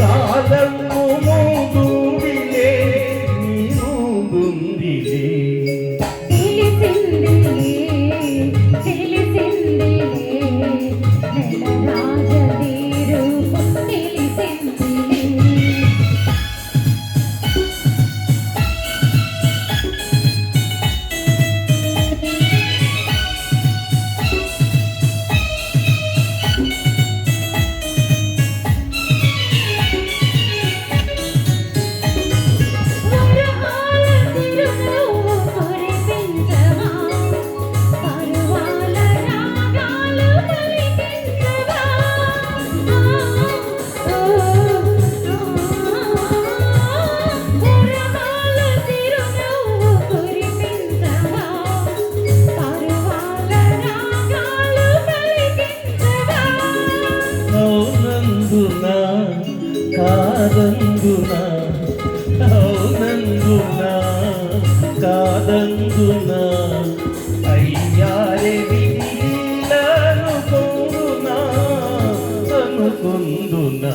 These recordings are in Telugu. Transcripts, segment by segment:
காதல் కాదందునా అవునందునా కాదందునా. అయ్యారే విడిలనుకుందునా అనుకుందునా.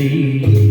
see.